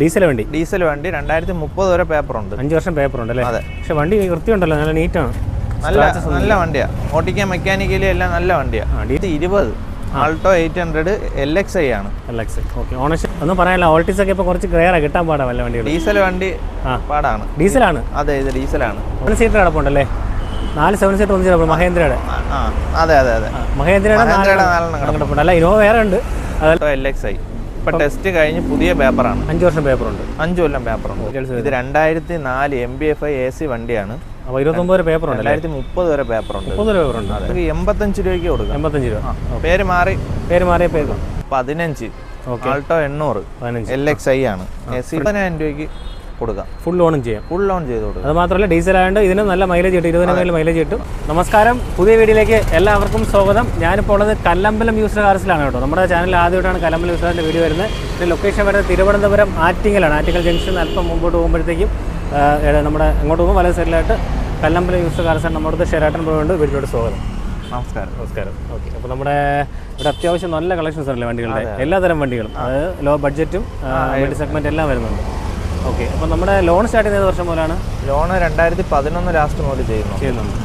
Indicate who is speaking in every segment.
Speaker 1: Diesel വണ്ടി?
Speaker 2: Diesel വണ്ടി രണ്ടായിരത്തി മുപ്പത് വരെ പേപ്പർ ഉണ്ട്
Speaker 1: അഞ്ച് വർഷം പേപ്പർ ഉണ്ട് അല്ലേ?
Speaker 2: അതെ.
Speaker 1: പക്ഷെ വണ്ടി വൃത്തിയുണ്ടല്ലോ നല്ല നീറ്റാണ്
Speaker 2: നല്ല നല്ല വണ്ടിയാണ് ഓട്ടിക്കാൻ മെക്കാനിക്കലി എല്ലാം നല്ല വണ്ടിയാണ് ഇരുപത്. Alto eight hundred L X I ആണ്.
Speaker 1: എൽ എക്സ് ഓക്കെ ഓണർഷിപ്പ് ഒന്നും പറയാനില്ല ഓൾട്ടീസ് ഒക്കെ ഇപ്പോൾ കുറച്ച് ക്ലിയർ കിട്ടാൻ പാടാ വണ്ടി
Speaker 2: ഡീസൽ വണ്ടി
Speaker 1: ആ.
Speaker 2: പാടാണ്.
Speaker 1: ഡീസലാണ്?
Speaker 2: അതെ ഇത് ഡീസലാണ്.
Speaker 1: സെവൻ സീറ്റർ കിടപ്പുണ്ടല്ലേ നാല് സെവൻ സീറ്റർ ഒന്ന് ചിലപ്പോൾ മഹേന്ദ്രയുടെ.
Speaker 2: അതെ അതെ അതെ.
Speaker 1: മഹേന്ദ്രയുടെ കിടപ്പുണ്ട്. അല്ല ഇനോവ വേറെ ഉണ്ട്. അതെ
Speaker 2: എൽ എക്സ് ഐ. ഇപ്പൊ ടെസ്റ്റ് കഴിഞ്ഞ് പുതിയ പേപ്പറാണ്
Speaker 1: അഞ്ച് വർഷം പേപ്പറുണ്ട്
Speaker 2: അഞ്ചു കൊല്ലം പേപ്പറുണ്ട് ഇത് രണ്ടായിരത്തി നാല് M B F I A C വണ്ടിയാണ്.
Speaker 1: അപ്പോൾ ഇരുപത്തൊമ്പത് വരെ പേപ്പറുണ്ട്
Speaker 2: രണ്ടായിരത്തി മുപ്പത് വരെ പേപ്പറുണ്ട്
Speaker 1: മുപ്പത് പേപ്പറുണ്ട്
Speaker 2: നമുക്ക് എൺപത്തഞ്ച് രൂപയ്ക്ക് കൊടുക്കുക
Speaker 1: എൺപത്തഞ്ച് രൂപ.
Speaker 2: പേര് മാറി.
Speaker 1: പേര് മാറിയ പേര്
Speaker 2: പതിനഞ്ച്. ആൾട്ടോ എണ്ണൂറ്. എൽ എക്സ് ഐ ആണ്. എ സി പതിനായിരം രൂപയ്ക്ക് കൊടുക്കാം
Speaker 1: ഫുൾ ഓണും ചെയ്യാം.
Speaker 2: ഫുൾ ഓൺ ചെയ്ത് കൊടുക്കാം
Speaker 1: അത് മാത്രമല്ല ഡീസൽ ആയതുകൊണ്ട് ഇതിന് നല്ല മൈലേജ് കിട്ടും ഇരുപതിനായിരം മൈലേജ് കിട്ടും. നമസ്കാരം പുതിയ വീഡിയോയിലേക്ക് എല്ലാവർക്കും സ്വാഗതം. ഞാനിപ്പോൾ ഉള്ളത് കല്ലമ്പലം യൂസർ കാർസിലാണ് കേട്ടോ. നമ്മുടെ ചാനൽ ആദ്യമായിട്ടാണ് കല്ലമ്പലം യൂസർ കാർസിന്റെ വീഡിയോ വരുന്നത്. ഇതിന്റെ ലൊക്കേഷൻ വരുന്നത് തിരുവനന്തപുരം ആറ്റിങ്ങലാണ്. ആറ്റിങ്ങൽ ജംഗ്ഷൻ അല്പം മുമ്പോട്ട് പോകുമ്പോഴത്തേക്കും നമ്മുടെ അങ്ങോട്ട് പോകുമ്പോൾ വലത് സൈഡിലായിട്ട് കല്ലമ്പലം യൂസർ കാർസാണ് നമ്മുടെ അടുത്ത് ഷെരാട്ടൻ പോയുണ്ട് വീട്ടിലോട് സ്വാഗതം.
Speaker 2: നമസ്കാരം.
Speaker 1: നമസ്കാരം. ഓക്കെ അപ്പോൾ നമ്മുടെ ഇവിടെ അത്യാവശ്യം നല്ല കളക്ഷൻസ് ഉണ്ടല്ലേ വണ്ടികളുടെ? എല്ലാതരം വണ്ടികളും. അത് ലോ ബഡ്ജറ്റും മിഡ് സെഗ്മെന്റ് എല്ലാം വരുന്നുണ്ട്. ഓക്കെ. അപ്പോൾ നമ്മുടെ ലോൺ സ്റ്റാർട്ട് ചെയ്യുന്ന വർഷം മുതലാണ്?
Speaker 2: ലോൺ രണ്ടായിരത്തി പതിനൊന്ന് ലാസ്റ്റ് മുതൽ ചെയ്യുന്നു.
Speaker 1: ചെയ്യുന്നുണ്ട്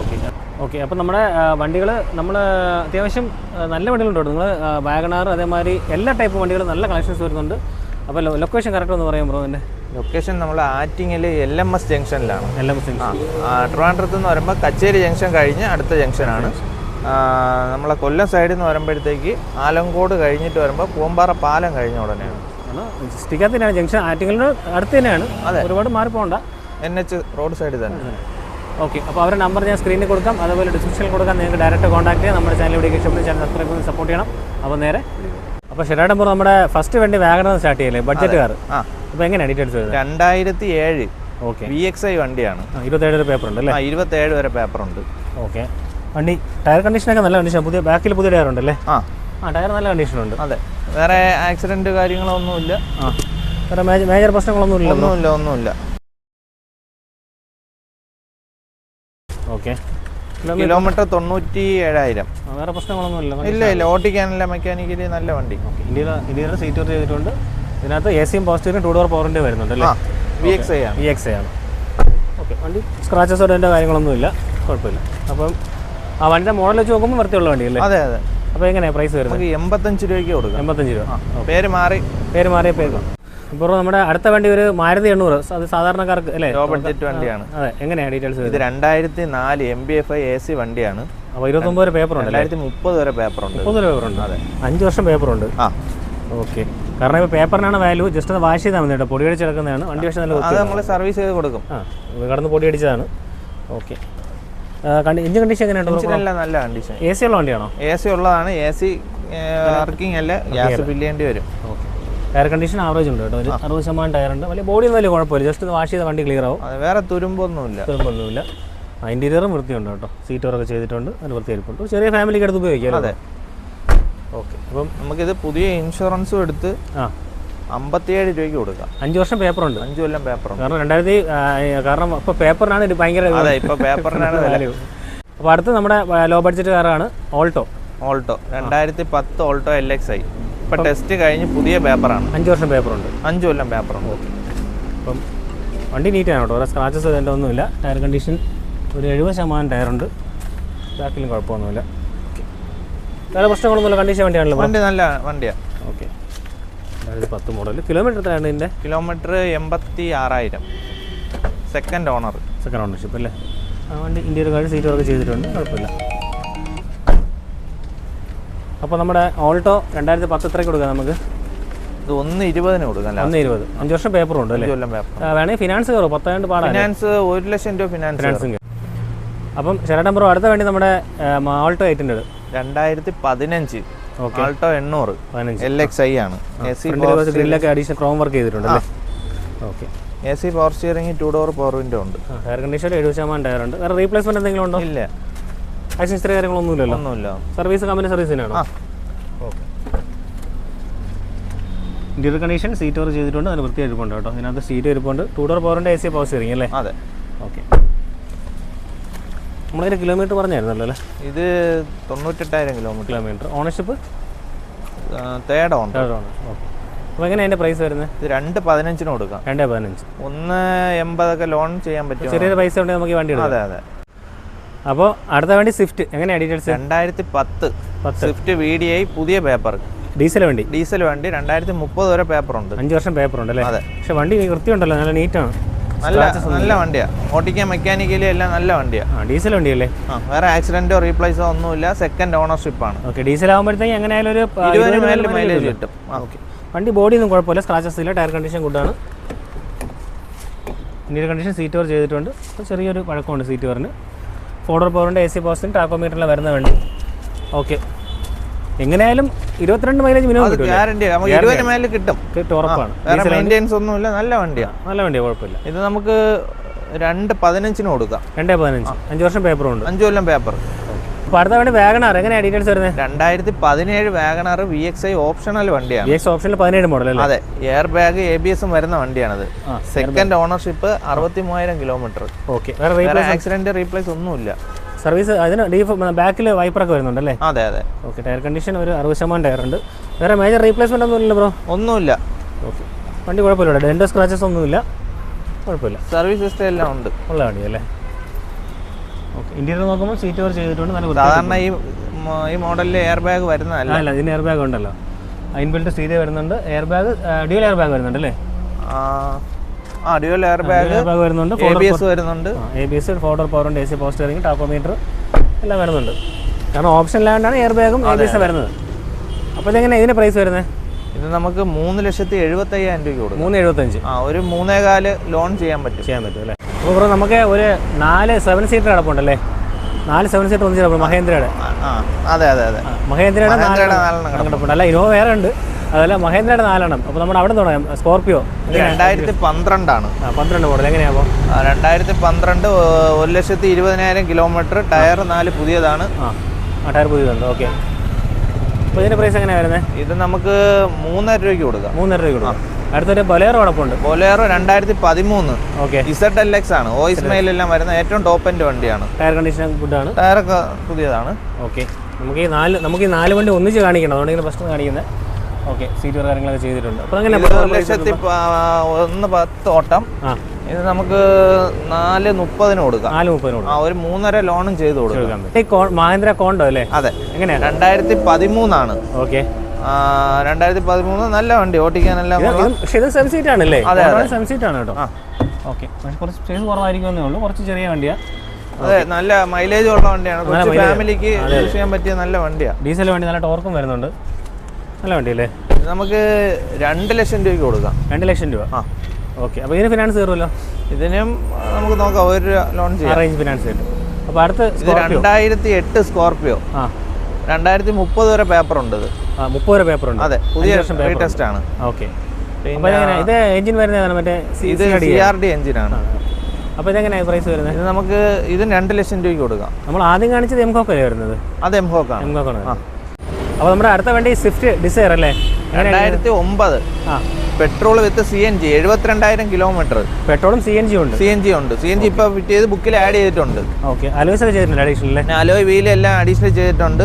Speaker 1: ഓക്കെ. ഓക്കെ. അപ്പോൾ നമ്മുടെ വണ്ടികൾ നമ്മൾ അത്യാവശ്യം നല്ല വണ്ടികളുണ്ട് നിങ്ങൾ വാഗണാർ അതേമാതിരി എല്ലാ ടൈപ്പ് വണ്ടികളും നല്ല കളക്ഷൻസ് വരുന്നുണ്ട്. അപ്പോൾ ലൊക്കേഷൻ കറക്റ്റ് ഒന്ന് പറയാൻ ബ്രോ എന്റെ
Speaker 2: ലൊക്കേഷൻ നമ്മൾ ആറ്റിങ്ങിൽ എൽ എം എസ് ജംഗ്ഷനിലാണ്.
Speaker 1: എൽ എം എസ്
Speaker 2: ആ ട്രിവാൻഡ്രത്ത് നിന്ന് വരുമ്പോൾ കച്ചേരി ജംഗ്ഷൻ കഴിഞ്ഞ് അടുത്ത ജംഗ്ഷനാണ്. നമ്മളെ കൊല്ലം സൈഡിൽ നിന്ന് വരുമ്പോഴത്തേക്ക് ആലങ്കോട് കഴിഞ്ഞിട്ട് വരുമ്പോൾ പൂമ്പാറ പാലം കഴിഞ്ഞ ഉടനെയാണ്.
Speaker 1: സ്റ്റിക്കകത്ത് തന്നെയാണ്. ജംഗ്ഷൻ ആറ്റിങ്ങലിന് അടുത്ത് തന്നെയാണ്. ഒരുപാട് മാറി പോകണ്ട.
Speaker 2: എൻ എച്ച് റോഡ് സൈഡിൽ തന്നെ.
Speaker 1: ഓക്കെ അപ്പോൾ അവരുടെ നമ്പർ ഞാൻ സ്ക്രീനിൽ കൊടുക്കാം. അതുപോലെ ഡിസ്ക്രിപ്ഷനിൽ കൊടുക്കാം. നിങ്ങൾക്ക് ഡയറക്റ്റ് കോൺടാക്ട് ചെയ്യാം. നമ്മുടെ ചാനൽ ഇവിടെ ഇഷ്ടപ്പെടുന്ന ചാനൽ സബ്സ്ക്രൈബ് ചെയ്ത് സപ്പോർട്ട് ചെയ്യണം. അപ്പോൾ നേരെ അപ്പോൾ ശരിയായിട്ടുമ്പോൾ നമ്മുടെ ഫസ്റ്റ് വണ്ടി വാഗണർ സ്റ്റാർട്ട് ചെയ്യല്ലേ ബഡ്ജറ്റ് കാർ അപ്പോൾ എങ്ങനെയാണ് ഡീറ്റെയിൽസ് വരുന്നത്?
Speaker 2: രണ്ടായിരത്തി ഏഴ്
Speaker 1: ഓക്കെ
Speaker 2: വി എക്സ് ഐ വണ്ടിയാണ്
Speaker 1: ഇരുപത്തേഴ് വരെ പേപ്പർ ഉണ്ട് അല്ലേ?
Speaker 2: ഇരുപത്തേഴ് വരെ പേപ്പർ ഉണ്ട്.
Speaker 1: ഓക്കെ വണ്ടി ടയർ കണ്ടീഷനൊക്കെ നല്ല കണ്ടീഷൻ പുതിയ ബാക്കിൽ പുതിയ ടയർ ഉണ്ടല്ലേ?
Speaker 2: ആ.
Speaker 1: ടയർ നല്ല കണ്ടീഷനുണ്ട്
Speaker 2: അതെ. വേറെ ആക്സിഡന്റ് കാര്യങ്ങളൊന്നുമില്ല
Speaker 1: വേറെ മേജർ പ്രശ്നങ്ങളൊന്നുമില്ല പ്രശ്നങ്ങളൊന്നും ഇല്ല
Speaker 2: ഒന്നുമില്ല ഒന്നുമില്ല.
Speaker 1: ഓക്കെ
Speaker 2: കിലോമീറ്റർ തൊണ്ണൂറ്റി ഏഴായിരം
Speaker 1: വേറെ പ്രശ്നങ്ങളൊന്നും ഇല്ല.
Speaker 2: ഇല്ല ഇല്ല. ഓട്ടിക്കാനല്ല മെക്കാനിക്കലി നല്ല വണ്ടി.
Speaker 1: ഇന്ത്യയുടെ സീറ്റ് ചെയ്തിട്ടുണ്ട്. ഇതിനകത്ത് എ സിയും പോസിറ്റീവും ടൂ ഡോർ പവറിന്റെ വരുന്നുണ്ട് അല്ലേ?
Speaker 2: വി എക്സ് ഐ ആണ്.
Speaker 1: എക്സ് ആണ്. ഓക്കെ വണ്ടി സ്ക്രാച്ചസ് അതിന്റെ കാര്യങ്ങളൊന്നുമില്ല കുഴപ്പമില്ല. അപ്പം ആ വണ്ടിയുടെ മോഡൽ വെച്ച് നോക്കുമ്പോൾ വൃത്തിയുള്ള വണ്ടിയല്ലേ?
Speaker 2: അതെ അതെ.
Speaker 1: അപ്പോൾ എങ്ങനെയാണ് പ്രൈസ് വരുന്നത്?
Speaker 2: എൺപത്തഞ്ച് രൂപയ്ക്ക് കൊടുക്കും.
Speaker 1: എൺപത്തഞ്ച് രൂപ.
Speaker 2: പേര് മാറി.
Speaker 1: പേര് മാറിയ പേര്. ഇപ്പോൾ നമ്മുടെ അടുത്ത വണ്ടി ഒരു മാരുതി എണ്ണൂറ്. അത് സാധാരണക്കാർക്ക് അല്ലേ?
Speaker 2: ലോ ബഡ്ജറ്റ് വണ്ടിയാണ്.
Speaker 1: അതെ എങ്ങനെയാണ് ഡീറ്റെയിൽസ്
Speaker 2: ഇത് രണ്ടായിരത്തി നാല് M B F I A C വണ്ടിയാണ്.
Speaker 1: അപ്പോൾ ഇരുപത്തൊമ്പത് വരെ പേപ്പർ ഉണ്ട് അല്ലേ
Speaker 2: രണ്ടായിരത്തി മുപ്പത് വരെ പേപ്പറുണ്ട്
Speaker 1: മുപ്പത് പേപ്പർ ഉണ്ട്. അതെ. അഞ്ച് വർഷം പേപ്പർ ഉണ്ട്.
Speaker 2: ആ.
Speaker 1: ഓക്കെ. കാരണം ഇപ്പോൾ പേപ്പറിനാണ് വാല്യൂ ജസ്റ്റ് അത് വാഷ് ചെയ്താൽ മതി കേട്ടോ. പൊടി വണ്ടി പക്ഷേ നല്ല
Speaker 2: അത്. നമ്മൾ സർവീസ് ചെയ്ത് കൊടുക്കും.
Speaker 1: ആ കടന്ന് പൊടി അടിച്ചതാണ്. ഓക്കെ. ഇഞ്ചിൻ കണ്ടീഷൻ എങ്ങനെയുണ്ട്
Speaker 2: നല്ല കണ്ടീഷൻ
Speaker 1: എ സി ഉള്ള വണ്ടിയാണോ?
Speaker 2: എ സി ഉള്ളതാണ്. എ സി വർക്കിംഗ് അല്ല ഗ്യാസ് ഫില്ല് ചെയ്യേണ്ടി വരും.
Speaker 1: ഓക്കെ ടയർ കണ്ടീഷൻ ആവറേജ് ഉണ്ട് കേട്ടോ. ഒരു അറുപത് ശതമാനം ടയർ ഉണ്ട്. വലിയ ബോഡി ഒന്നും വലിയ കുഴപ്പമില്ല. ജസ്റ്റ് ഒന്ന് വാഷ് ചെയ്ത വണ്ടി ക്ലിയർ ആവും.
Speaker 2: അത് വേറെ തുരുമ്പൊന്നുമില്ല.
Speaker 1: തുരുമ്പൊന്നുമില്ല. ഇന്റീരിയറും വൃത്തിയുണ്ട് കേട്ടോ. സീറ്റ് വർക്ക് ചെയ്തിട്ടുണ്ട്. അതിന് വൃത്തിയായിരിക്കും ചെറിയ ഫാമിലിക്ക് എടുത്ത് ഉപയോഗിക്കാം
Speaker 2: അതെ.
Speaker 1: ഓക്കെ അപ്പം
Speaker 2: നമുക്കിത് പുതിയ ഇൻഷുറൻസും എടുത്ത്
Speaker 1: ആ.
Speaker 2: അമ്പത്തിയേഴ് രൂപയ്ക്ക് കൊടുക്കാം.
Speaker 1: അഞ്ച് വർഷം പേപ്പർ ഉണ്ട്
Speaker 2: അഞ്ചു കൊല്ലം പേപ്പർ
Speaker 1: കാരണം രണ്ടായിരത്തി കാരണം ഇപ്പോൾ പേപ്പറിനാണ് ഭയങ്കര
Speaker 2: അതെ ഇപ്പൊ പേപ്പറിനാണ് വില.
Speaker 1: അപ്പോൾ അടുത്ത് നമ്മുടെ ലോ ബഡ്ജറ്റ് കാറാണ് ഓൾട്ടോ.
Speaker 2: ഓൾട്ടോ. രണ്ടായിരത്തി പത്ത് ഓൾട്ടോ എൽ എക്സ് ഐ. ഇപ്പൊ ടെസ്റ്റ് കഴിഞ്ഞ് പുതിയ പേപ്പറാണ്.
Speaker 1: അഞ്ച് വർഷം പേപ്പർ ഉണ്ട്
Speaker 2: അഞ്ചു കൊല്ലം പേപ്പറുണ്ട്.
Speaker 1: അപ്പം വണ്ടി നീറ്റാണ് കേട്ടോ. ഓരോ സ്ക്രാച്ചസ് അതിന്റെ ഒന്നുമില്ല. ടയർ കണ്ടീഷൻ ഒരു എഴുപത് ശതമാനം ടയറുണ്ട് ബാക്കിലും കുഴപ്പമൊന്നുമില്ല. ഓക്കെ. വേറെ പ്രശ്നങ്ങളൊന്നുമില്ല. കണ്ടീഷൻ വണ്ടിയാണല്ലോ
Speaker 2: വണ്ടി നല്ല വണ്ടിയാണ്
Speaker 1: ഓക്കെ. രണ്ടായിരത്തി പത്ത് മോഡൽ കിലോമീറ്റർ എത്രയാണ് ഇതിന്റെ
Speaker 2: കിലോമീറ്റർ എൺപത്തി ആറായിരം സെക്കൻഡ് ഓണർ
Speaker 1: സെക്കൻഡ് ഓണർഷിപ്പ് അല്ലേ? ആ വണ്ടി ഇന്ത്യയിൽ കാർഡ് സീറ്റ് വർക്ക് ചെയ്തിട്ടുണ്ട്. കുഴപ്പമില്ല. അപ്പോൾ നമ്മുടെ ഓൾട്ടോ രണ്ടായിരത്തി പത്ത് എത്രയ്ക്ക് കൊടുക്കാം നമുക്ക്?
Speaker 2: ഇത് ഒന്ന് ഇരുപതിന് കൊടുക്കാം
Speaker 1: ഒന്ന് ഇരുപത്. അഞ്ച് വർഷം പേപ്പർ ഉണ്ട് അല്ലേ?
Speaker 2: കൊല്ലം പേപ്പർ
Speaker 1: വേണമെങ്കിൽ ഫിനാൻസ് കയറും. പത്താണ്ട് പാടാണ്
Speaker 2: ഫിനാൻസ് ഒരു ലക്ഷം രൂപ ഫിനാൻസ്
Speaker 1: ഫിനാൻസിങ് അപ്പം ശരട്ടൻ ബ്രോ അടുത്ത വേണ്ടി നമ്മുടെ ഓൾട്ടോ എയ്റ്റ് ഹൺഡ്രഡ്
Speaker 2: രണ്ടായിരത്തി പതിനഞ്ച് ആൾട്ടോ എണ്ണൂറ്. എൽ എക്സ് ഐ ആണ്. എ സി
Speaker 1: ഗ്രില്ലൊക്കെ അഡീഷണൽ ക്രോം വർക്ക് ചെയ്തിട്ടുണ്ട് അല്ലേ? Okay.
Speaker 2: A C power steering two door power window ഉണ്ട്.
Speaker 1: എയർ കണ്ടീഷൻ എഴുപത് ശതമാനം ടയർ ഉണ്ട്. വേറെ റീപ്ലേസ്മെന്റ് എന്തെങ്കിലും ഉണ്ടോ?
Speaker 2: ഇല്ല.
Speaker 1: ആക്ഷൻ കാര്യങ്ങളൊന്നും കാര്യങ്ങളൊന്നുമില്ലല്ലോ?
Speaker 2: ഒന്നുമില്ല.
Speaker 1: സർവീസ് കമ്പനി
Speaker 2: സർവീസിനാണോ
Speaker 1: ഓക്കെ. ഇന്റീരിയർ കണ്ടീഷൻ സീറ്റ് ഓർ ചെയ്തിട്ടുണ്ട്. അതിന് വൃത്തി ഇരിപ്പുണ്ട് കേട്ടോ. ഇതിനകത്ത് സീറ്റ് ഇരിപ്പുണ്ട്. ടൂ ഡോർ പവറിന്റെ എ സി പവർ സ്റ്റിയറിംഗ് അല്ലേ?
Speaker 2: അതെ.
Speaker 1: ഓക്കെ. നമ്മളതിന് കിലോമീറ്റർ പറഞ്ഞായിരുന്നല്ലോ അല്ലേ?
Speaker 2: ഇത് തൊണ്ണൂറ്റെട്ടായിരം kilometre
Speaker 1: kilometre ownership
Speaker 2: third on
Speaker 1: third owner okay അപ്പോൾ എങ്ങനെയാണ് അതിന്റെ പ്രൈസ് വരുന്നത്?
Speaker 2: ഇത് രണ്ട് പതിനഞ്ചിന് കൊടുക്കാം.
Speaker 1: രണ്ടേ പതിനഞ്ച്.
Speaker 2: ഒന്ന് എൺപതൊക്കെ ലോൺ ചെയ്യാൻ പറ്റും
Speaker 1: ചെറിയൊരു പൈസ ഉണ്ടെങ്കിൽ നമുക്ക് ഈ വണ്ടി എടുക്കാം.
Speaker 2: അതെ. അതെ
Speaker 1: അപ്പോൾ അടുത്ത വണ്ടി സ്വിഫ്റ്റ് എങ്ങനെയാണ് ഡീറ്റെയിൽസ്
Speaker 2: രണ്ടായിരത്തി പത്ത്.
Speaker 1: പത്ത്
Speaker 2: സ്വിഫ്റ്റ് വി ഡി ഐ പുതിയ പേപ്പർ
Speaker 1: ഡീസൽ വണ്ടി.
Speaker 2: ഡീസൽ വണ്ടി രണ്ടായിരത്തി മുപ്പത് വരെ പേപ്പർ ഉണ്ട്.
Speaker 1: അഞ്ച് വർഷം പേപ്പർ ഉണ്ട് അല്ലേ?
Speaker 2: അതെ.
Speaker 1: പക്ഷേ വണ്ടി വൃത്തിയുണ്ടല്ലോ നല്ല നീറ്റാണ്
Speaker 2: നല്ല നല്ല വണ്ടിയാ. ഓട്ടിക്കാൻ മെക്കാനിക്കലി എല്ലാം നല്ല വണ്ടിയാ.
Speaker 1: ആ ഡീസൽ വണ്ടിയല്ലേ?
Speaker 2: ആ വേറെ ആക്സിഡന്റോ റീപ്ലേസോ ഒന്നുമില്ല. സെക്കൻഡ് ഓണർഷിപ്പ് ആണ്.
Speaker 1: ഓക്കെ ഡീസൽ ആകുമ്പോഴത്തേക്ക് എങ്ങനെയായാലും ഒരു
Speaker 2: ഇരുപതിന് മൈലേജ്
Speaker 1: കിട്ടും. ഓക്കെ. വണ്ടി ബോഡി ഒന്നും കുഴപ്പമില്ല. സ്ക്രാച്ചസ് ഇല്ല. ടയർ കണ്ടീഷൻ ഗുഡാണ് ഇന്ത്യൻ കണ്ടീഷൻ സീറ്റ് കവർ ചെയ്തിട്ടുണ്ട്. അപ്പോൾ ചെറിയൊരു പഴക്കമുണ്ട് സീറ്റ് കവറിന് ഫോർഡർ പവറിന്റെ എ സി പോസ്റ്റിന് ടാക്കോമീറ്ററിൽ വരുന്ന വണ്ടി. ഓക്കെ. എങ്ങനെയായാലും ഇരുപത്തിരണ്ട് മൈലേജ് മിനിമം കിട്ടും
Speaker 2: ഗ്യാരണ്ടി നമുക്ക് കിട്ടും.
Speaker 1: കിട്ടും ഉറപ്പാണ്.
Speaker 2: വേറെ മെയിന്റെനൻസ് ഒന്നുമില്ല. നല്ല വണ്ടിയാ.
Speaker 1: നല്ല വണ്ടിയാണ് കുഴപ്പമില്ല.
Speaker 2: ഇത് നമുക്ക് രണ്ട് പതിനഞ്ചിന് കൊടുക്കാം.
Speaker 1: രണ്ടേ പതിനഞ്ച്. അഞ്ച് വർഷം പേപ്പർ ഉണ്ട്.
Speaker 2: അഞ്ചു കൊല്ലം പേപ്പർ
Speaker 1: അപ്പോൾ അടുത്ത വണ്ടി വാഗണാർ എങ്ങനെയാണ് ഡീറ്റെയിൽസ് വരുന്നത്
Speaker 2: രണ്ടായിരത്തി പതിനേഴ് WagonR V X I optional വണ്ടിയാണ്.
Speaker 1: വി എക്സ് ഓപ്ഷണൽ പതിനേഴ് മോഡൽ
Speaker 2: അതെ. എയർ ബാഗ് എ ബി എസും വരുന്ന വണ്ടിയാണത്. സെക്കൻഡ് ഓണർഷിപ്പ് അറുപത്തി മൂവായിരം കിലോമീറ്റർ
Speaker 1: ഓക്കെ വേറെ
Speaker 2: ആക്സിഡന്റ് റീപ്ലേസ് ഒന്നുമില്ല.
Speaker 1: സർവീസ് അതിന് ഡീഫ് ബാക്കിൽ വൈപ്പറൊക്കെ വരുന്നുണ്ട് അല്ലേ
Speaker 2: അതെ അതെ.
Speaker 1: ഓക്കെ ടയർ കണ്ടീഷൻ ഒരു അറുപത് ശതമാനം ടയർ ഉണ്ട്. വേറെ മേജർ റീപ്ലേസ്മെന്റ് ഒന്നും ഇല്ല ബ്രോ?
Speaker 2: ഒന്നുമില്ല.
Speaker 1: ഓക്കെ. വണ്ടി കുഴപ്പമില്ല ഡെൻഡോ സ്ക്രാച്ചസ് ഒന്നുമില്ല കുഴപ്പമില്ല.
Speaker 2: സർവീസ് സിസ്റ്റം എല്ലാം ഉണ്ട്.
Speaker 1: ഉള്ള വണ്ടി അല്ലേ ഓക്കെ ഇന്റീരിയർ നോക്കുമ്പോൾ സീറ്റ് കവർ ചെയ്തിട്ടുണ്ട്. നല്ല
Speaker 2: സാധാരണ ഈ ഈ മോഡലിൽ എയർ ബാഗ് വരുന്നതല്ല.
Speaker 1: അല്ല ഇതിന് എയർ ബാഗ് ഉണ്ടല്ലോ. ഇൻബിൽറ്റ് സ്റ്റീരിയോ വരുന്നുണ്ട്. Air bag dual air bag വരുന്നുണ്ട് അല്ലേ
Speaker 2: ആ, ഡ്യുവൽ എയർ ബാഗ്
Speaker 1: വരുന്നുണ്ട്.
Speaker 2: എ ബി എസ് വരുന്നുണ്ട്.
Speaker 1: A B S ഫോർഡർ പവറുണ്ട് A C power steering tachometer എല്ലാം വരുന്നുണ്ട്. കാരണം ഓപ്ഷൻ ഇല്ലാണ്ടാണ് എയർ ബാഗും എ ബി എസ് വരുന്നത്. അപ്പോൾ ഇതെങ്ങനെ ഇതിന്റെ പ്രൈസ് വരുന്നത്?
Speaker 2: ഇത് നമുക്ക് മൂന്ന് ലക്ഷത്തി എഴുപത്തി അയ്യായിരം രൂപ കൊടുക്കും.
Speaker 1: മൂന്ന് എഴുപത്തഞ്ച്.
Speaker 2: ആ ഒരു മൂന്നേകാൽ ലോൺ ചെയ്യാൻ പറ്റും.
Speaker 1: ചെയ്യാൻ പറ്റും അല്ലേ? അപ്പോൾ ബ്രോ നമുക്ക് ഒരു നാല് സെവൻ സീറ്റർ കിടപ്പുണ്ടല്ലേ നാല് സെവൻ സീറ്റർ ഒന്നിച്ച് കിടപ്പുണ്ട് മഹേന്ദ്രയുടെ?
Speaker 2: ആ, അതെ അതെ അതെ.
Speaker 1: മഹേന്ദ്രയുടെ.
Speaker 2: കിടപ്പുണ്ട്.
Speaker 1: അല്ല ഇനോവ വേറെ ഉണ്ട്. അതല്ല മഹേന്ദ്രയുടെ നാലെണ്ണം. അപ്പോൾ നമ്മുടെ അവിടെ തുടങ്ങാം. സ്കോർപ്പിയോ
Speaker 2: ഇത് രണ്ടായിരത്തി പന്ത്രണ്ടാണ്
Speaker 1: പന്ത്രണ്ട് മോഡൽ
Speaker 2: എങ്ങനെയാകും രണ്ടായിരത്തി പന്ത്രണ്ട് ഒരു ലക്ഷത്തി ഇരുപതിനായിരം കിലോമീറ്റർ ടയർ നാല് പുതിയതാണ്.
Speaker 1: ആ ആ ടയർ പുതിയതുണ്ട്. ഓക്കെ. അപ്പോൾ ഇതിന്റെ പ്രൈസ് എങ്ങനെയാണ് വരുന്നത്
Speaker 2: ഇത് നമുക്ക് മൂന്നര രൂപയ്ക്ക് കൊടുക്കാം.
Speaker 1: മൂന്നര രൂപ കൊടുക്കാം. അടുത്തൊരു ബൊലേറോ അടപ്പുണ്ട്
Speaker 2: ബൊലേറോ രണ്ടായിരത്തി പതിമൂന്ന്
Speaker 1: ഓക്കെ.
Speaker 2: ഇസഡ് എൽ എക്സ് ആണ്. വോയിസ് മെയിലെല്ലാം വരുന്ന ഏറ്റവും ടോപ്പ് എന്റെ വണ്ടിയാണ്.
Speaker 1: ടയർ കണ്ടീഷൻ ഗുഡാണ്
Speaker 2: ടയറൊക്കെ പുതിയതാണ്.
Speaker 1: ഓക്കെ. നമുക്ക് ഈ നാല് നമുക്ക് ഈ നാല് വണ്ടി ഒന്നിച്ച് കാണിക്കണം. അതുകൊണ്ട് ഇങ്ങനെ പ്രശ്നം കാണിക്കുന്നത്. ഓക്കെ സീറ്റ് കാര്യങ്ങളൊക്കെ ചെയ്തിട്ടുണ്ട്. അപ്പോൾ അങ്ങനെ
Speaker 2: ഒരു ലക്ഷത്തി പ- ഒന്ന് പത്ത് ഓട്ടം.
Speaker 1: ആ.
Speaker 2: ഇത് നമുക്ക് നാല് മുപ്പതിന് കൊടുക്കാം.
Speaker 1: നാല് മുപ്പതിനോട്
Speaker 2: ആ ഒരു മൂന്നര ലോണും ചെയ്ത് കൊടുക്കാം.
Speaker 1: കൊടുക്കാൻ പറ്റും ഈ കോ- മഹേന്ദ്ര കോണ്ടോ അല്ലേ?
Speaker 2: അതെ.
Speaker 1: എങ്ങനെയാ?
Speaker 2: രണ്ടായിരത്തി പതിമൂന്നാണ്
Speaker 1: ഓക്കെ.
Speaker 2: രണ്ടായിരത്തി പതിമൂന്ന് നല്ല വണ്ടി ഓട്ടിക്കാനെല്ലാം കൊള്ളാം.
Speaker 1: പക്ഷേ ഇത് സെവൻ സീറ്റ് ആണല്ലേ
Speaker 2: അതെ, അതെ.
Speaker 1: സെവൻ സീറ്റ് ആണ് കേട്ടോ.
Speaker 2: ആ.
Speaker 1: ഓക്കെ. പക്ഷേ കുറച്ച് സ്പേസ് കുറവായിരിക്കുമെന്നേ ഉള്ളൂ. കുറച്ച് ചെറിയ വണ്ടിയാ.
Speaker 2: അതെ നല്ല മൈലേജ് ഉള്ള വണ്ടിയാണ്. കൊച്ചു ഫാമിലിക്ക് യൂസ് ചെയ്യാൻ പറ്റിയ നല്ല വണ്ടിയാണ്
Speaker 1: ഡീസൽ വണ്ടി നല്ല ടോർക്കും വരുന്നുണ്ട്. നല്ല വണ്ടിയല്ലേ?
Speaker 2: നമുക്ക് രണ്ട് ലക്ഷം രൂപയ്ക്ക് കൊടുക്കാം.
Speaker 1: രണ്ട് ലക്ഷം രൂപ?
Speaker 2: ആ.
Speaker 1: ഓക്കെ. അപ്പോൾ ഇതിന് ഫിനാൻസ് കയറുമല്ലോ?
Speaker 2: ഇതിനും നമുക്ക് നോക്കാം ഒരു ലോൺ ചെയ്യാം.
Speaker 1: അറേഞ്ച് ഫിനാൻസ് കിട്ടും അപ്പോൾ അടുത്ത്
Speaker 2: ഇത് രണ്ടായിരത്തി എട്ട് സ്കോർപ്പിയോ
Speaker 1: ആ.
Speaker 2: രണ്ടായിരത്തി മുപ്പത് വരെ പേപ്പർ ഉണ്ട് ഇത്.
Speaker 1: ആ മുപ്പത് വരെ പേപ്പർ ഉണ്ട്
Speaker 2: അതെ പുതിയ ലേറ്റസ്റ്റ് ആണ്.
Speaker 1: ഓക്കെ. ഇത് എഞ്ചിൻ വരുന്നതാണ് മറ്റേ
Speaker 2: ഇത് സി ആർ ഡി എഞ്ചിനാണ്
Speaker 1: അപ്പോൾ ഇതെങ്ങനെയാണ് പ്രൈസ് വരുന്നത്?
Speaker 2: ഇത് നമുക്ക് ഇത് രണ്ട് ലക്ഷം രൂപയ്ക്ക് കൊടുക്കാം.
Speaker 1: നമ്മൾ ആദ്യം കാണിച്ചത് എം കോക്കല്ലേ വരുന്നത്?
Speaker 2: അത് എംഹോക്കാണ്
Speaker 1: എംകോക്കാണ് അപ്പോൾ നമ്മുടെ അടുത്ത വണ്ടി സ്വിഫ്റ്റ് ഡിസയർ അല്ലേ?
Speaker 2: രണ്ടായിരത്തി ഒമ്പത്
Speaker 1: ആ.
Speaker 2: Petrol with C N G എഴുപത്തിരണ്ടായിരം kilometre
Speaker 1: പെട്രോളും സി എൻ ജി ഉണ്ട്.
Speaker 2: സി എൻ ജി ഉണ്ട്. സി എൻ ജി ഇപ്പോൾ ഫിറ്റ് ചെയ്ത് ബുക്കിൽ ആഡ് ചെയ്തിട്ടുണ്ട്.
Speaker 1: ഓക്കെ അലോയ്സ് ചെയ്തിട്ടുണ്ട് അഡീഷണൽ
Speaker 2: അലോയ് വീൽ എല്ലാം അഡീഷണൽ ചെയ്തിട്ടുണ്ട്.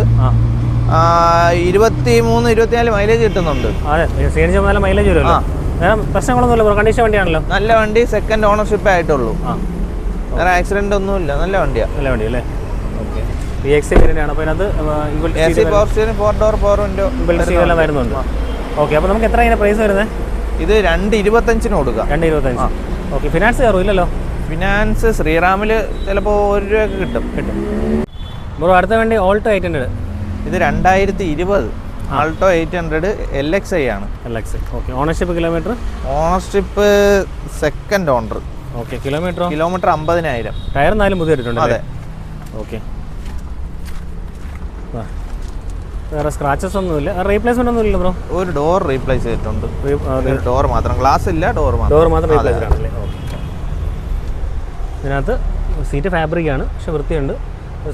Speaker 2: ഇരുപത്തി മൂന്ന് ഇരുപത്തിനാല് മൈലേജ് കിട്ടുന്നുണ്ട്.
Speaker 1: അതെ. സി എൻ ജി നല്ല മൈലേജ് വരുമല്ലോ. പ്രശ്നങ്ങളൊന്നുമില്ല കണ്ടീഷൻ വണ്ടിയാണല്ലോ.
Speaker 2: നല്ല വണ്ടി സെക്കൻഡ് ഓണർഷിപ്പ് ആയിട്ടുള്ളൂ. വേറെ ആക്സിഡന്റ് ഒന്നുമില്ല. നല്ല വണ്ടിയാണ്
Speaker 1: നല്ല വണ്ടി അല്ലേ ഓക്കെ പി എക്സ് വേരിയന്റാണ് അപ്പോൾ അതിനകത്ത്
Speaker 2: A C power steering four door power window
Speaker 1: എല്ലാം വരുന്നുണ്ട്. ഓക്കെ അപ്പോൾ നമുക്ക് എത്ര അതിന്റെ പ്രൈസ് വരുന്നത്
Speaker 2: ഇത് രണ്ട് ഇരുപത്തഞ്ചിന് കൊടുക്കുക
Speaker 1: രണ്ട് ഇരുപത്തഞ്ച്. ഓക്കെ ഫിനാൻസ് കയറും ഇല്ലല്ലോ?
Speaker 2: ഫിനാൻസ് ശ്രീറാമിൽ ചിലപ്പോൾ ഒരു രൂപയൊക്കെ കിട്ടും.
Speaker 1: കിട്ടും. ബ്രോ അടുത്ത വണ്ടി ഓൾട്ടോ എയ്റ്റ് ഹൺഡ്രഡ്
Speaker 2: ഇത് രണ്ടായിരത്തി ഇരുപത്. Alto eight hundred L X I ആണ്.
Speaker 1: L X okay ownership kilometre
Speaker 2: ownership second owner
Speaker 1: okay kilometre
Speaker 2: kilometre അമ്പതിനായിരം.
Speaker 1: ടയർ നാലും പുതിയ ഇട്ടിട്ടുണ്ട്
Speaker 2: അതെ.
Speaker 1: ഓക്കെ വേറെ സ്ക്രാച്ചസ് ഒന്നുമില്ല. റീപ്ലേസ്മെന്റ് ഒന്നും ഇല്ല ബ്രോ
Speaker 2: ഒരു ഡോർ റീപ്ലേസ് ചെയ്തിട്ടുണ്ട്. ഒരു ഡോർ മാത്രം. ഗ്ലാസ് ഇല്ല ഡോർ മാത്രം.
Speaker 1: ഡോർ മാത്രം റീപ്ലേസ് ആണല്ലേ ഇതിനകത്ത് സീറ്റ് ഫാബ്രിക് ആണ്. പക്ഷെ വൃത്തിയുണ്ട്.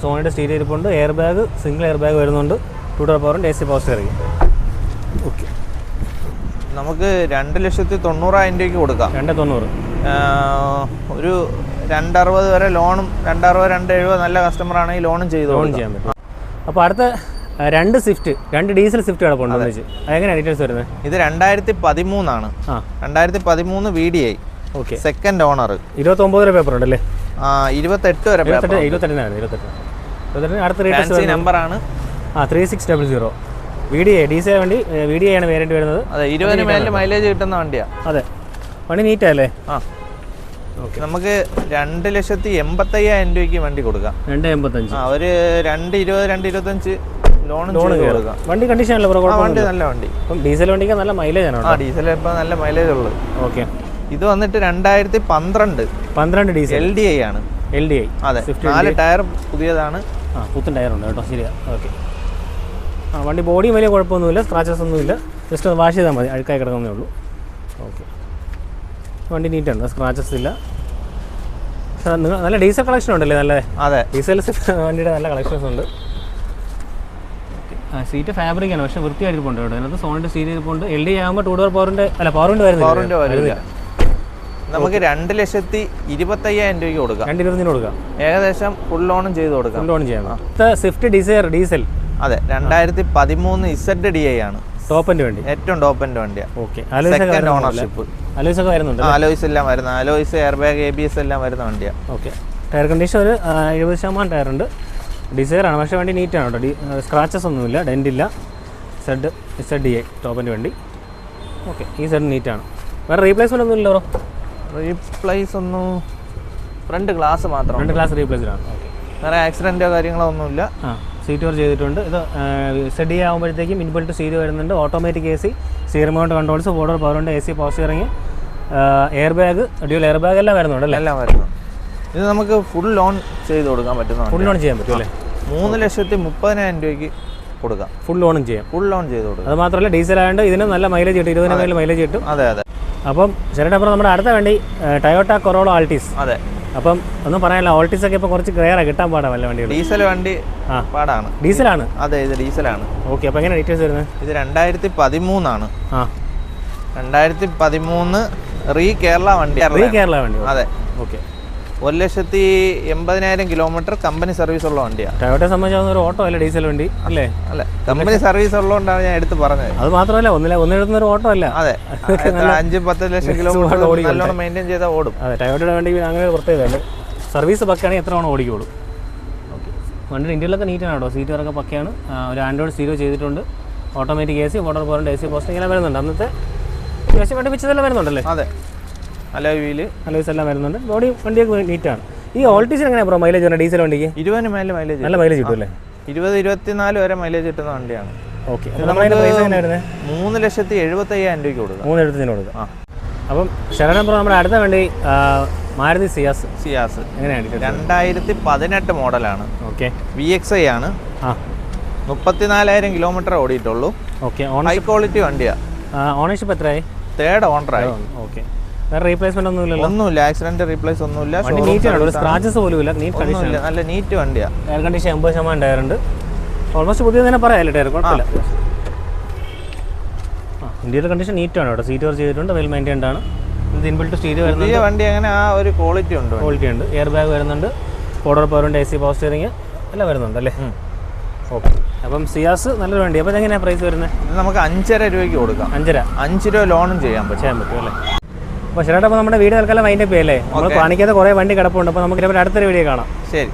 Speaker 1: സോണിയുടെ സ്റ്റീരിയ ഇരിപ്പുണ്ട്. Air bag single air bag വരുന്നുണ്ട് two door പവറുണ്ട് A C power steering okay.
Speaker 2: നമുക്ക് രണ്ട് ലക്ഷത്തി തൊണ്ണൂറായിരം രൂപയ്ക്ക് കൊടുക്കാം.
Speaker 1: രണ്ട് തൊണ്ണൂറ്.
Speaker 2: ഒരു രണ്ടറുപത് വരെ ലോണും രണ്ടറുപത് രണ്ട് എഴുപത് നല്ല കസ്റ്റമർ ആണെങ്കിൽ ലോണും ചെയ്തു
Speaker 1: ലോൺ. ചെയ്യാൻ പറ്റും. അപ്പോൾ അടുത്ത രണ്ട് സ്വിഫ്റ്റ് രണ്ട് ഡീസൽ സ്വിഫ്റ്റ് ആണ് ഒന്നിച്ച് അതെങ്ങനെയാണ് ഡീറ്റെയിൽസ് വരുന്നത്?
Speaker 2: ഇത് രണ്ടായിരത്തി പതിമൂന്നാണ്
Speaker 1: ആ.
Speaker 2: രണ്ടായിരത്തി പതിമൂന്ന് V D I
Speaker 1: okay.
Speaker 2: Second owner
Speaker 1: ഇരുപത്തൊമ്പത് രൂപ പേപ്പർ ഉണ്ടല്ലേ?
Speaker 2: ഇരുപത്തെട്ട് വരെ
Speaker 1: ഇരുപത്തെട്ട് ഇരുപത്തെട്ടിനാണ് ഇരുപത്തെട്ട്. അടുത്ത
Speaker 2: നമ്പറാണ്
Speaker 1: ആ three six double zero V D I diesel വണ്ടി വി ഡി ഐ ആണ് വേരേണ്ടി വരുന്നത്.
Speaker 2: അതെ ഇരുപതിന് മേലിൽ മൈലേജ് കിട്ടുന്ന വണ്ടിയാ.
Speaker 1: അതെ. വണ്ടി നീറ്റല്ലേ
Speaker 2: ആ.
Speaker 1: ഓക്കെ.
Speaker 2: നമുക്ക് രണ്ട് ലക്ഷത്തി എൺപത്തയ്യായിരം രൂപയ്ക്ക് വണ്ടി കൊടുക്കാം.
Speaker 1: രണ്ട് എൺപത്തഞ്ച്.
Speaker 2: ആ ഒരു രണ്ട് ഇരുപത് രണ്ട് ഇരുപത്തഞ്ച്.
Speaker 1: കയറും
Speaker 2: കൊടുക്കാം.
Speaker 1: വണ്ടി കണ്ടീഷൻ ബ്രോ?
Speaker 2: വണ്ടി നല്ല വണ്ടി.
Speaker 1: അപ്പം ഡീസൽ വണ്ടിക്ക് നല്ല മൈലേജ് ആണ്
Speaker 2: ആ ഡീസൽ ഇപ്പം നല്ല മൈലേജ് ഉള്ളത്
Speaker 1: ഓക്കെ.
Speaker 2: ഇത് വന്നിട്ട് രണ്ടായിരത്തി പന്ത്രണ്ട്
Speaker 1: പന്ത്രണ്ട് ഡീസൽ
Speaker 2: എൽ ഡി ഐ ആണ്.
Speaker 1: എൽ ഡി ഐ
Speaker 2: അതെ. നാല് ടയർ പുതിയതാണ്.
Speaker 1: ആ പുത്തൻ ടയർ ഉണ്ട് കേട്ടോ. ശരിയാ. ഓക്കെ. ആ വണ്ടി ബോഡി വലിയ കുഴപ്പമൊന്നുമില്ല. സ്ക്രാച്ചസ് ഒന്നുമില്ല. ജസ്റ്റ് ഒന്ന് വാഷ് ചെയ്താൽ മതി. അഴുക്കായി കിടക്കുന്നേ ഉള്ളൂ. ഓക്കെ. വണ്ടി നീറ്റുണ്ട് സ്ക്രാച്ചസ് ഇല്ല. നല്ല ഡീസൽ കളക്ഷൻ ഉണ്ടല്ലേ? നല്ല
Speaker 2: അതെ.
Speaker 1: ഡീസൽ വണ്ടിയുടെ നല്ല കളക്ഷൻസ് ഉണ്ട്. സീറ്റ് ഫാബ്രിക് ആണ്. പക്ഷേ വൃത്തിയായിരിപ്പുണ്ട് കേട്ടോ. അതിനകത്ത് സോണിന്റെ സീറ്റ് ഇരിപ്പുണ്ട്. എൽ ഡി ആകുമ്പോൾ ടൂ ഡോർ പവറിന്റെ അല്ല
Speaker 2: പവറിന്റെ വരുന്നില്ല. നമുക്ക് രണ്ട് ലക്ഷത്തി ഇരുപത്തയ്യായിരം രൂപയ്ക്ക് കൊടുക്കാം.
Speaker 1: രണ്ട് ഇരുപതിന് കൊടുക്കാം.
Speaker 2: ഏകദേശം ഫുൾ ലോണും ചെയ്ത് കൊടുക്കാം.
Speaker 1: ലോണും ചെയ്യണം. സ്വിഫ്റ്റ് ഡിസയർ ഡീസൽ
Speaker 2: അതെ രണ്ടായിരത്തി പതിമൂന്ന് ഇസഡ് ഡി ഐ ആണ്
Speaker 1: ടോപ്പിന്റെ വണ്ടി.
Speaker 2: ഏറ്റവും ടോപ്പിന്റെ വണ്ടിയാണ്
Speaker 1: ഓക്കെ
Speaker 2: സെക്കൻഡ് ഓണർഷിപ്പ്
Speaker 1: അലോയ്സൊക്കെ വരുന്നുണ്ട്
Speaker 2: അലോയ്സ് എല്ലാം വരുന്ന alloys air bag A B S എല്ലാം വരുന്ന വണ്ടിയാണ്
Speaker 1: ഓക്കെ ടയർ കണ്ടീഷൻ ഒരു എഴുപത് ശതമാനം ടയറുണ്ട് ഡിസയറാണ് പക്ഷേ വണ്ടി നീറ്റാണ് കേട്ടോ. ഡി സ്ക്രാച്ചസ് ഒന്നുമില്ല. ഡെന്റില്ല സെഡ് സെഡ് ഐ ടോപ്പിന്റെ വണ്ടി. ഓക്കെ ഈ സെഡ് നീറ്റാണ് വേറെ റീപ്ലേസ്മെന്റ് ഒന്നും ഇല്ലല്ലോ
Speaker 2: റീപ്ലേസ് ഒന്നും ഫ്രണ്ട് ഗ്ലാസ് മാത്രം
Speaker 1: ഫ്രണ്ട് ഗ്ലാസ് റീപ്ലേസ്ഡാണ് ഓക്കെ
Speaker 2: വേറെ ആക്സിഡന്റോ കാര്യങ്ങളോ ഒന്നുമില്ല.
Speaker 1: ആ സീറ്റ് വർക്ക് ചെയ്തിട്ടുണ്ട്. ഇത് സെഡ് ആകുമ്പോഴത്തേക്കും ഇൻബിൾട്ട് സീറ്റ് വരുന്നുണ്ട്. Automatic A C mount controls four door പവറുണ്ട് A C power steering air bag dual air bag എല്ലാം വരുന്നുണ്ട് അല്ലേ?
Speaker 2: എല്ലാം വരുന്നു ഇത് നമുക്ക് ഫുൾ ലോൺ ചെയ്ത് കൊടുക്കാൻ പറ്റുന്ന
Speaker 1: ഫുൾ. ലോൺ ചെയ്യാൻ പറ്റും അല്ലേ?
Speaker 2: മൂന്ന് ലക്ഷത്തി മുപ്പതിനായിരം രൂപയ്ക്ക് കൊടുക്കാം.
Speaker 1: ഫുൾ ലോണും ചെയ്യാം.
Speaker 2: ഫുൾ ലോൺ ചെയ്ത് കൊടുക്കും.
Speaker 1: അത് മാത്രമല്ല ഡീസൽ ആയതുകൊണ്ട് ഇതിന് നല്ല മൈലേജ് കിട്ടും ഇരുപതിനായിരം മേലെ മൈലേജ് കിട്ടും.
Speaker 2: അതെ അതെ.
Speaker 1: അപ്പം ചേട്ടൻ അപ്പം നമ്മുടെ അടുത്ത വണ്ടി ടയോട്ട കൊറോളോ ആൾട്ടീസ്
Speaker 2: അതെ.
Speaker 1: അപ്പം ഒന്നും പറയാനില്ല ഓൾട്ടീസ് ഒക്കെ ഇപ്പോൾ കുറച്ച് ക്ലിയറാണ് കിട്ടാൻ പാടാ വല്ല വണ്ടി
Speaker 2: ഡീസൽ വണ്ടി
Speaker 1: ആ.
Speaker 2: പാടാണ്.
Speaker 1: ഡീസലാണ്
Speaker 2: അതെ ഇത് ഡീസലാണ്
Speaker 1: ഓക്കെ അപ്പം എങ്ങനെ ഡീറ്റെയിൽസ് വരുന്നത്?
Speaker 2: ഇത് രണ്ടായിരത്തി പതിമൂന്നാണ്
Speaker 1: ആ.
Speaker 2: രണ്ടായിരത്തി പതിമൂന്ന് റീ കേരള വണ്ടി.
Speaker 1: റീ കേരള വണ്ടി.
Speaker 2: അതെ.
Speaker 1: ഓക്കെ
Speaker 2: ഒരു ലക്ഷത്തി എൺപതിനായിരം കിലോമീറ്റർ കമ്പനി സർവീസ് ഉള്ള വണ്ടിയാണ്.
Speaker 1: ടയോട്ടെ സംബന്ധിച്ചാൽ ഒരു ഓട്ടോ അല്ല ഡീസൽ വണ്ടി അല്ലേ?
Speaker 2: അല്ല കമ്പനി സർവീസ് ഉള്ളതുകൊണ്ടാണ് ഞാൻ എടുത്ത് പറഞ്ഞത്.
Speaker 1: അത് മാത്രമല്ല ഒന്നില്ല ഒന്നെടുക്കുന്ന ഒരു ഓട്ടോ അല്ല.
Speaker 2: അതെ അഞ്ച് പത്ത് ലക്ഷം കിലോമീറ്റർ നല്ലോണം മെയിന്റെയിൻ ചെയ്താൽ ഓടും.
Speaker 1: അതെ ടയോട്ടയുടെ വണ്ടി അങ്ങനെ പ്രത്യേകതയുണ്ട് സർവീസ് പക്കാണെങ്കിൽ എത്ര തവണ ഓടിക്കോളും. ഓക്കെ. വണ്ടിയുടെ ഇന്ത്യയിലൊക്കെ നീറ്റാണ് കേട്ടോ. സീറ്റ് വരൊക്കെ പക്കയാണ്. ഒരു ആൻഡ്രോയിഡ് സീറോ ചെയ്തിട്ടുണ്ട്. ഓട്ടോമാറ്റിക് എ സി വാട്ടർ പോലെ എ സി പോസ്റ്റ് ഇങ്ങനെ വരുന്നുണ്ട്. അന്നത്തെ അത്യാവശ്യം വേണ്ടി വെച്ചതെല്ലാം വരുന്നുണ്ടല്ലേ?
Speaker 2: അതെ. അല്ല വീൽ.
Speaker 1: അലോയ്സ് എല്ലാം വരുന്നുണ്ട്. ബോഡി വണ്ടിയൊക്കെ നീറ്റാണ് ഈ ഓൾട്ടീസിന് എങ്ങനെയാണ് ബ്രോ മൈലേജ് വരുന്നത് ഡീസൽ വണ്ടിക്ക്?
Speaker 2: ഇരുപതിന് മേലെ മൈലേജ്
Speaker 1: നല്ല മൈലേജ് കിട്ടും അല്ലേ?
Speaker 2: ഇരുപത് ഇരുപത്തിനാല് വരെ മൈലേജ് കിട്ടുന്ന വണ്ടിയാണ്.
Speaker 1: ഓക്കെ
Speaker 2: മൂന്ന് ലക്ഷത്തി എഴുപത്തി അയ്യായിരം രൂപയ്ക്ക് കൊടുക്കാം.
Speaker 1: മൂന്ന് എഴുപത്തിന് കൊടുക്കുക
Speaker 2: ആ.
Speaker 1: അപ്പം ശരണം ബ്രോ നമ്മുടെ അടുത്ത വണ്ടി മാരുതി സിയാസ്
Speaker 2: സിയാസ്
Speaker 1: എങ്ങനെയാണ്
Speaker 2: രണ്ടായിരത്തി പതിനെട്ട് മോഡലാണ്.
Speaker 1: ഓക്കെ
Speaker 2: വി എക്സ് ഐ ആണ്.
Speaker 1: ആ.
Speaker 2: മുപ്പത്തിനാലായിരം കിലോമീറ്റർ ഓടിയിട്ടുള്ളൂ.
Speaker 1: ഓക്കെ
Speaker 2: ഹൈ ക്വാളിറ്റി വണ്ടിയാണ്
Speaker 1: ഓണർഷിപ്പ് എത്രയായി?
Speaker 2: തേർഡ് ഓണറായി
Speaker 1: ഓക്കെ റീപ്ലേസ്മെന്റ് ഒന്നും ഇല്ലല്ലോ.
Speaker 2: ഒന്നുമില്ല ആക്സിഡന്റ് റീപ്ലേസ് ഒന്നുമില്ല
Speaker 1: വണ്ടി നീറ്റ് ആണ് ഒരു സ്ക്രാച്ചസ് പോലും ഇല്ല നീറ്റ് കണ്ടീഷൻ
Speaker 2: ഒന്നുമില്ല നല്ല നീറ്റ് വണ്ടിയാ.
Speaker 1: എയർ കണ്ടീഷൻ എൺപത് ശതമാനം ടയർ ഉണ്ട് ഓൾമോസ്റ്റ് പുതിയ തന്നെ പറയാമല്ലേ ടയർ കുഴപ്പമില്ല. ഇന്ത്യയുടെ കണ്ടീഷൻ നീറ്റ് ആണ് കേട്ടോ. സീറ്റ് വർക്ക് ചെയ്തിട്ടുണ്ട് വെൽ മെയിന്റൈൻഡ് ആണ്. ഇത് ഇൻബിൾട്ട് സ്റ്റീരിയോ
Speaker 2: വരുന്നത് വണ്ടി അങ്ങനെ ആ ഒരു ക്വാളിറ്റി ഉണ്ട്.
Speaker 1: ക്വാളിറ്റി ഉണ്ട്. എയർ ബാഗ് വരുന്നുണ്ട് ഫോർഡർ പവറുണ്ട് എ സി പവർ സ്റ്റിയറിംഗ് എല്ലാം വരുന്നുണ്ട് അല്ലേ? ഓക്കെ അപ്പം സിയാസ് നല്ലൊരു വണ്ടി. അപ്പം എങ്ങനെയാണ് പ്രൈസ് വരുന്നത്?
Speaker 2: ഇത് നമുക്ക് അഞ്ചര രൂപയ്ക്ക് കൊടുക്കാം.
Speaker 1: അഞ്ചര?
Speaker 2: അഞ്ച് രൂപ ലോണും ചെയ്യാൻ പറ്റും.
Speaker 1: ചെയ്യാൻ പറ്റും അല്ലേ? അപ്പോൾ ചേട്ടാ അപ്പോൾ നമ്മുടെ വീട് തൽക്കാലം അതിന്റെ ചെയ്യല്ലേ? നമ്മൾ കാണിക്കാത്ത കുറേ വണ്ടി കിടപ്പുണ്ട് അപ്പോൾ നമുക്ക് അടുത്തൊരു വീഡിയോ കാണാം.
Speaker 2: ശരി.